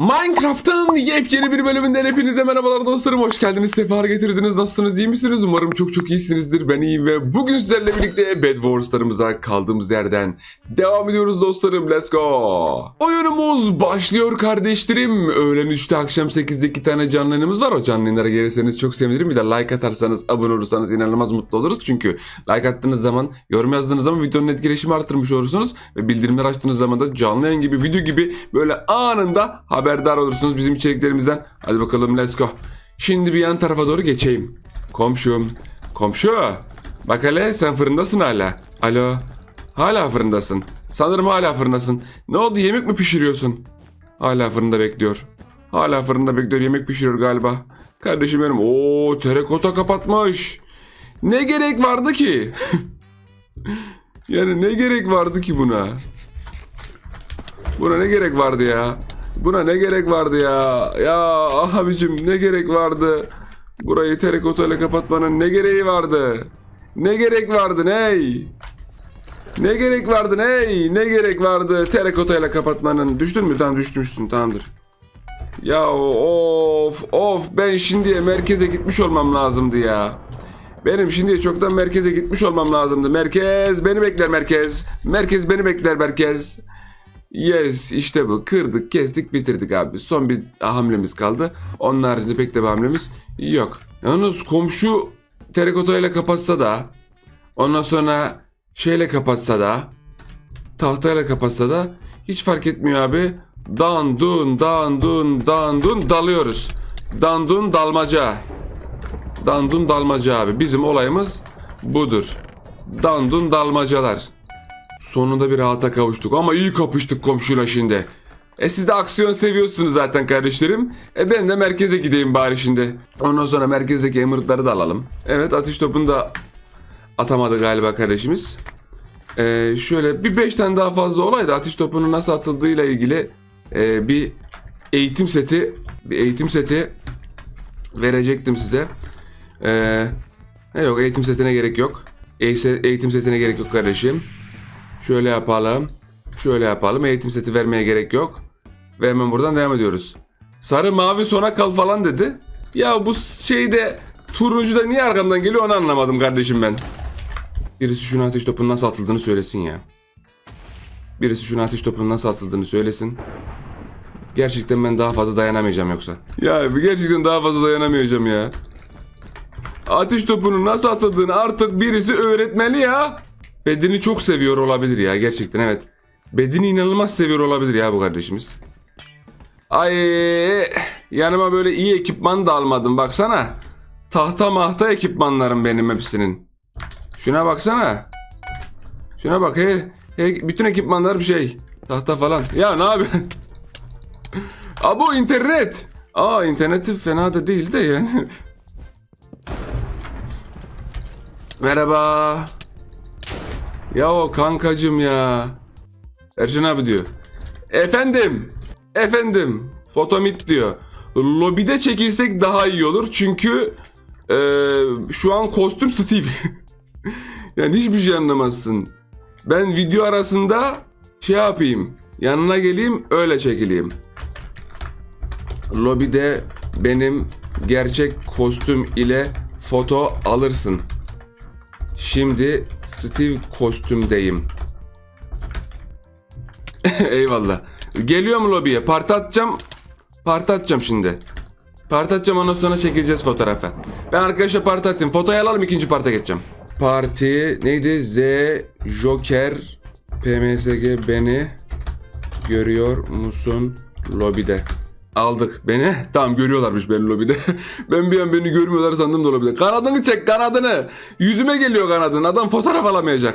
Minecraft'ın yepyeni bir bölümünden hepinize merhabalar dostlarım. Hoş geldiniz, sefalar getirdiniz. Nasılsınız, iyi misiniz? Umarım çok çok iyisinizdir. Ben iyiyim ve bugün sizlerle birlikte Bed Wars'larımıza kaldığımız yerden devam ediyoruz dostlarım. Let's go. Oyunumuz başlıyor kardeşlerim. Öğlen 3'te akşam 8'de iki tane canlı var. O canlı yayınlara gelirseniz çok sevinirim. Bir de like atarsanız, abone olursanız inanılmaz mutlu oluruz. Çünkü like attığınız zaman, yorum yazdığınız zaman videonun etkileşimi arttırmış olursunuz. Ve bildirimler açtığınız zaman da canlı yayın gibi, video gibi böyle anında haberdar olursunuz bizim içeriklerimizden. Hadi bakalım let's go. Şimdi bir yan tarafa doğru geçeyim. Komşum. Komşu. Bak hele sen fırındasın hala. Alo. Hala fırındasın. Sanırım hala fırındasın. Ne oldu yemek mi pişiriyorsun? Hala fırında bekliyor. Hala fırında bekliyor yemek pişiriyor galiba. Kardeşim benim. Oo terakota kapatmış. Ne gerek vardı ki? yani ne gerek vardı ki buna? Buna ne gerek vardı ya? Buna ne gerek vardı ya? Ya abicim ne gerek vardı? Burayı terakotayla kapatmanın ne gereği vardı? Ne gerek vardı ney? Ne gerek vardı ney? Ne gerek vardı terakotayla kapatmanın? Düştün mü? Tamam düşmüşsün tamamdır. Ya of of ben şimdiye merkeze gitmiş olmam lazımdı ya. Benim şimdiye çoktan merkeze gitmiş olmam lazımdı. Merkez beni bekler merkez. Merkez beni bekler merkez. Yes işte bu. Kırdık, kestik, bitirdik abi. Son bir hamlemiz kaldı. Onun haricinde pek de bir hamlemiz yok. Yalnız komşu terakotayla kapatsa da ondan sonra şeyle kapatsa da tahtayla kapatsa da hiç fark etmiyor abi. Dandun, dandun, dandun dalıyoruz. Dandun dalmaca. Dandun dalmaca abi. Bizim olayımız budur. Dandun dalmacalar. Sonunda bir rahata kavuştuk ama iyi kapıştık komşuyla şimdi. E siz de aksiyon seviyorsunuz zaten kardeşlerim. E ben de merkeze gideyim bari şimdi. Ondan sonra merkezdeki emirleri de alalım. Evet atış topunu da atamadı galiba kardeşimiz. E, şöyle bir 5 tane daha fazla olaydı atış topunun nasıl atıldığıyla ilgili e, bir eğitim seti bir eğitim seti verecektim size. E, yok eğitim setine gerek yok. Eğitim setine gerek yok kardeşim. Şöyle yapalım. Şöyle yapalım. Eğitim seti vermeye gerek yok. Ve hemen buradan devam ediyoruz. Sarı mavi sona kal falan dedi. Ya bu şeyde turuncu da niye arkamdan geliyor onu anlamadım kardeşim ben. Birisi şunu ateş topunun nasıl atıldığını söylesin ya. Birisi şunu ateş topunun nasıl atıldığını söylesin. Gerçekten ben daha fazla dayanamayacağım yoksa. Ya gerçekten daha fazla dayanamayacağım ya. Ateş topunun nasıl atıldığını artık birisi öğretmeli ya. Bedeni çok seviyor olabilir ya gerçekten evet. Bedeni inanılmaz seviyor olabilir ya bu kardeşimiz. Ay yanıma böyle iyi ekipman da almadım baksana. Tahta mahta ekipmanlarım benim hepsinin. Şuna baksana. Şuna bak he, he bütün ekipmanlar bir şey. Tahta falan. Ya ne yapıyorsun? Abo internet. Aa interneti fena da değil de yani. Merhaba. Ya o kankacım ya. Erşen abi diyor. Efendim. Efendim. Fotomit diyor. Lobide çekilsek daha iyi olur. Çünkü eee, şu an kostüm Steve. yani hiçbir şey anlamazsın. Ben video arasında şey yapayım. Yanına geleyim öyle çekileyim. Lobide benim gerçek kostüm ile foto alırsın. Şimdi Steve kostümdeyim. Eyvallah. Geliyor mu lobiye? Parti atacağım. Parti atacağım şimdi. Parti atacağım ondan sonra çekileceğiz fotoğrafa. Ben arkadaşa parti attım. Fotoyu alalım ikinci parta geçeceğim. Parti neydi? Z Joker PMSG beni görüyor musun lobide? Aldık beni. Tamam görüyorlarmış beni lobide. ben bir an beni görmüyorlar sandım da lobide. Kanadını çek kanadını. Yüzüme geliyor kanadın. Adam fotoğraf alamayacak.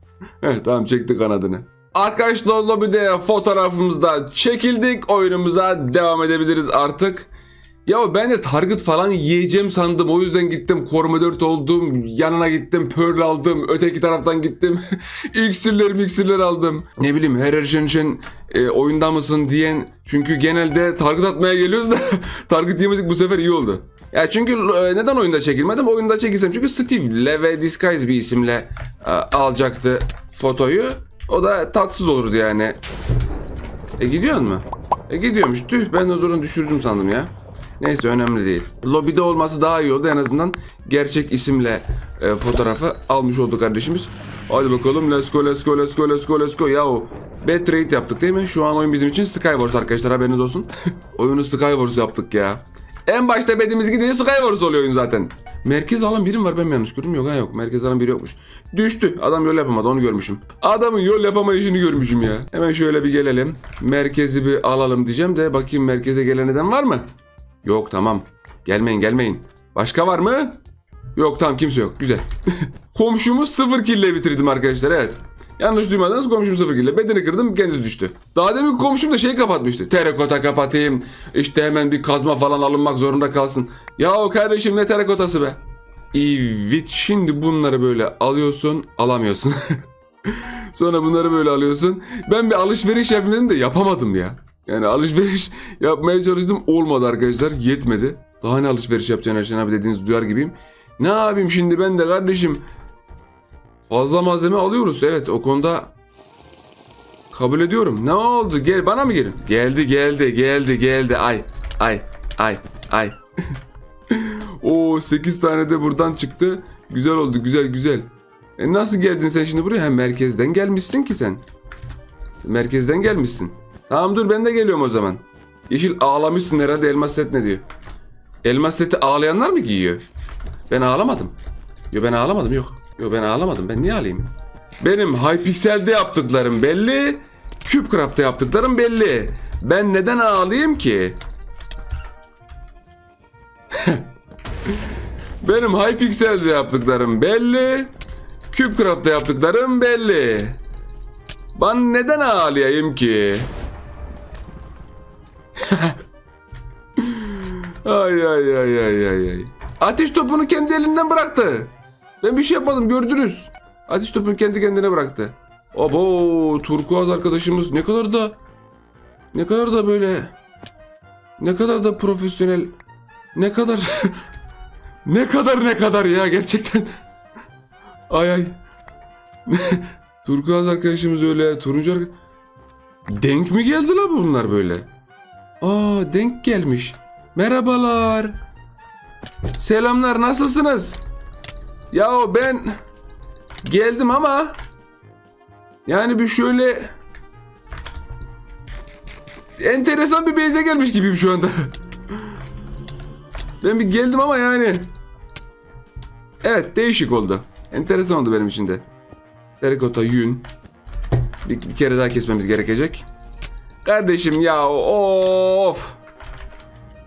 Heh, tamam çekti kanadını. Arkadaşlar lobide fotoğrafımızda çekildik. Oyunumuza devam edebiliriz artık. Ya ben de target falan yiyeceğim sandım. O yüzden gittim koruma 4 oldum. Yanına gittim pearl aldım. Öteki taraftan gittim. iksirler miksirler aldım. Ne bileyim her erşen için e, oyunda mısın diyen. Çünkü genelde target atmaya geliyoruz da target yemedik bu sefer iyi oldu. Ya çünkü e, neden oyunda çekilmedim? Oyunda çekilsem çünkü Steve'le ve Disguise bir isimle e, alacaktı fotoyu. O da tatsız olurdu yani. E gidiyor mu? E gidiyormuş. Tüh ben de durun düşürdüm sandım ya. Neyse önemli değil. Lobide olması daha iyi oldu. En azından gerçek isimle e, fotoğrafı almış oldu kardeşimiz. Hadi bakalım let's go let's go let's go let's go let's go. Yahu bet trade yaptık değil mi? Şu an oyun bizim için Skywars arkadaşlar haberiniz olsun. Oyunu Skywars yaptık ya. En başta bedimiz gidince Skywars oluyor oyun zaten. Merkez alan birim var ben yanlış gördüm yok ha yok merkez alan biri yokmuş. Düştü adam yol yapamadı onu görmüşüm. Adamın yol yapamayışını görmüşüm ya. Hemen şöyle bir gelelim. Merkezi bir alalım diyeceğim de bakayım merkeze gelen neden var mı? Yok tamam. Gelmeyin gelmeyin. Başka var mı? Yok tamam kimse yok. Güzel. Komşumuz sıfır kille bitirdim arkadaşlar evet. Yanlış duymadınız komşum sıfır kille. Bedeni kırdım kendisi düştü. Daha demin komşum da şey kapatmıştı. Terakota kapatayım. İşte hemen bir kazma falan alınmak zorunda kalsın. Ya o kardeşim ne terakotası be. Evet şimdi bunları böyle alıyorsun alamıyorsun. Sonra bunları böyle alıyorsun. Ben bir alışveriş yapayım dedim de yapamadım ya. Yani alışveriş yapmaya çalıştım olmadı arkadaşlar yetmedi. Daha ne alışveriş yapacaksın Erşen abi dediğinizi duyar gibiyim. Ne yapayım şimdi ben de kardeşim fazla malzeme alıyoruz evet o konuda kabul ediyorum. Ne oldu gel bana mı gelin? Geldi geldi geldi geldi ay ay ay ay. Oo 8 tane de buradan çıktı. Güzel oldu güzel güzel. E nasıl geldin sen şimdi buraya? Hem merkezden gelmişsin ki sen. Merkezden gelmişsin. Tamam dur ben de geliyorum o zaman. Yeşil ağlamışsın herhalde elmas set ne diyor? Elmas seti ağlayanlar mı giyiyor? Ben ağlamadım. Yo ben ağlamadım yok. Yo ben ağlamadım. Ben niye ağlayayım? Benim Hypixel'de yaptıklarım belli. CubeCraft'ta yaptıklarım belli. Ben neden ağlayayım ki? Benim Hypixel'de yaptıklarım belli. CubeCraft'ta yaptıklarım belli. Ben neden ağlayayım ki? Ay ay ay ay ay ay. Ateş topunu kendi elinden bıraktı. Ben bir şey yapmadım gördünüz. Ateş topunu kendi kendine bıraktı. Abo turkuaz arkadaşımız ne kadar da ne kadar da böyle ne kadar da profesyonel ne kadar ne kadar ne kadar ya gerçekten. Ay ay. Turkuaz arkadaşımız öyle. Turuncu. Denk mi geldi la bunlar böyle? Aa denk gelmiş. Merhabalar. Selamlar nasılsınız? Ya ben geldim ama yani bir şöyle enteresan bir beyze gelmiş gibiyim şu anda. ben bir geldim ama yani evet değişik oldu. Enteresan oldu benim için de. Terikota yün. Bir, bir kere daha kesmemiz gerekecek. Kardeşim ya of.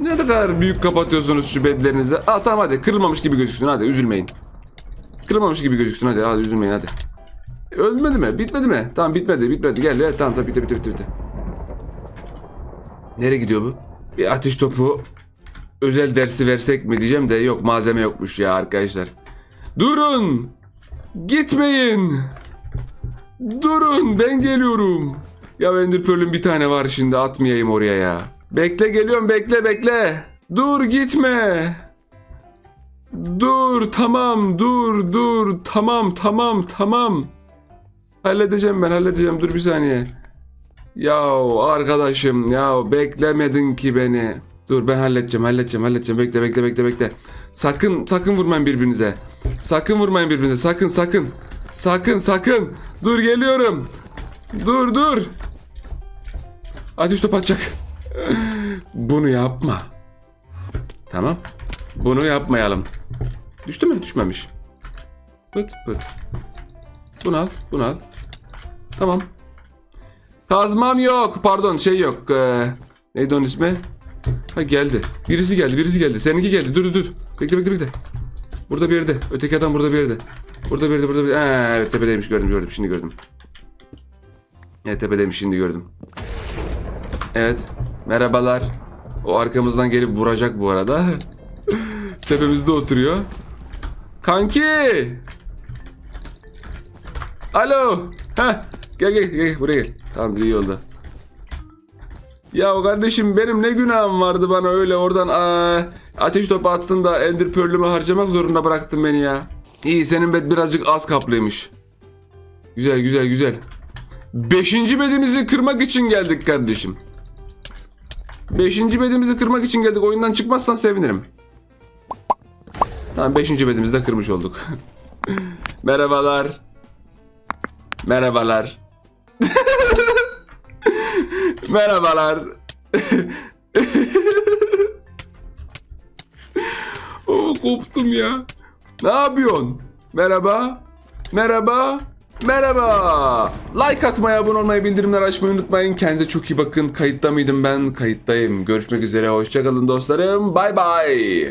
Ne kadar büyük kapatıyorsunuz şu bedlerinizi. Aa tamam hadi kırılmamış gibi gözüksün hadi üzülmeyin. Kırılmamış gibi gözüksün hadi hadi üzülmeyin hadi. Ölmedi mi? Bitmedi mi? Tamam bitmedi bitmedi gel ya tamam tamam bitti bitti bitti. bitti. Nereye gidiyor bu? Bir ateş topu özel dersi versek mi diyeceğim de yok malzeme yokmuş ya arkadaşlar. Durun! Gitmeyin! Durun ben geliyorum. Ya Ender Pearl'ün bir tane var şimdi atmayayım oraya ya. Bekle geliyorum bekle bekle. Dur gitme. Dur tamam dur dur tamam tamam tamam. Halledeceğim ben halledeceğim dur bir saniye. Yahu arkadaşım ya beklemedin ki beni. Dur ben halledeceğim halledeceğim halledeceğim bekle bekle bekle bekle. Sakın sakın vurmayın birbirinize. Sakın vurmayın birbirinize sakın sakın. Sakın sakın. Dur geliyorum. Dur dur. Ateş top atacak. Bunu yapma. Tamam. Bunu yapmayalım. Düştü mü? Düşmemiş. Pıt pıt. Bunu al. Bunu al. Tamam. Kazmam yok. Pardon şey yok. Ee, neydi onun ismi? Ha geldi. Birisi geldi. Birisi geldi. Seninki geldi. Dur dur. Bekle bekle bekle. Burada bir yerde. Öteki adam burada bir yerde. Burada bir yerde. Burada bir yerde. Ee, evet tepedeymiş. Gördüm gördüm. Şimdi gördüm. Evet tepedeymiş. Şimdi gördüm. Evet. Merhabalar. O arkamızdan gelip vuracak bu arada. Tepemizde oturuyor. Kanki. Alo. Heh. Gel gel gel buraya gel. Tamam iyi yolda. Ya kardeşim benim ne günahım vardı bana öyle oradan aa, ateş topu attın da Ender Pearl'ümü harcamak zorunda bıraktın beni ya. İyi senin bed birazcık az kaplıymış. Güzel güzel güzel. Beşinci bedimizi kırmak için geldik kardeşim. Beşinci bedimizi kırmak için geldik. Oyundan çıkmazsan sevinirim. Tamam beşinci bedimizi de kırmış olduk. Merhabalar. Merhabalar. Merhabalar. Oo koptum ya. Ne yapıyorsun? Merhaba. Merhaba. Merhaba. Like atmayı, abone olmayı, bildirimleri açmayı unutmayın. Kendinize çok iyi bakın. Kayıtta mıydım ben? Kayıttayım. Görüşmek üzere. Hoşçakalın dostlarım. Bay bay.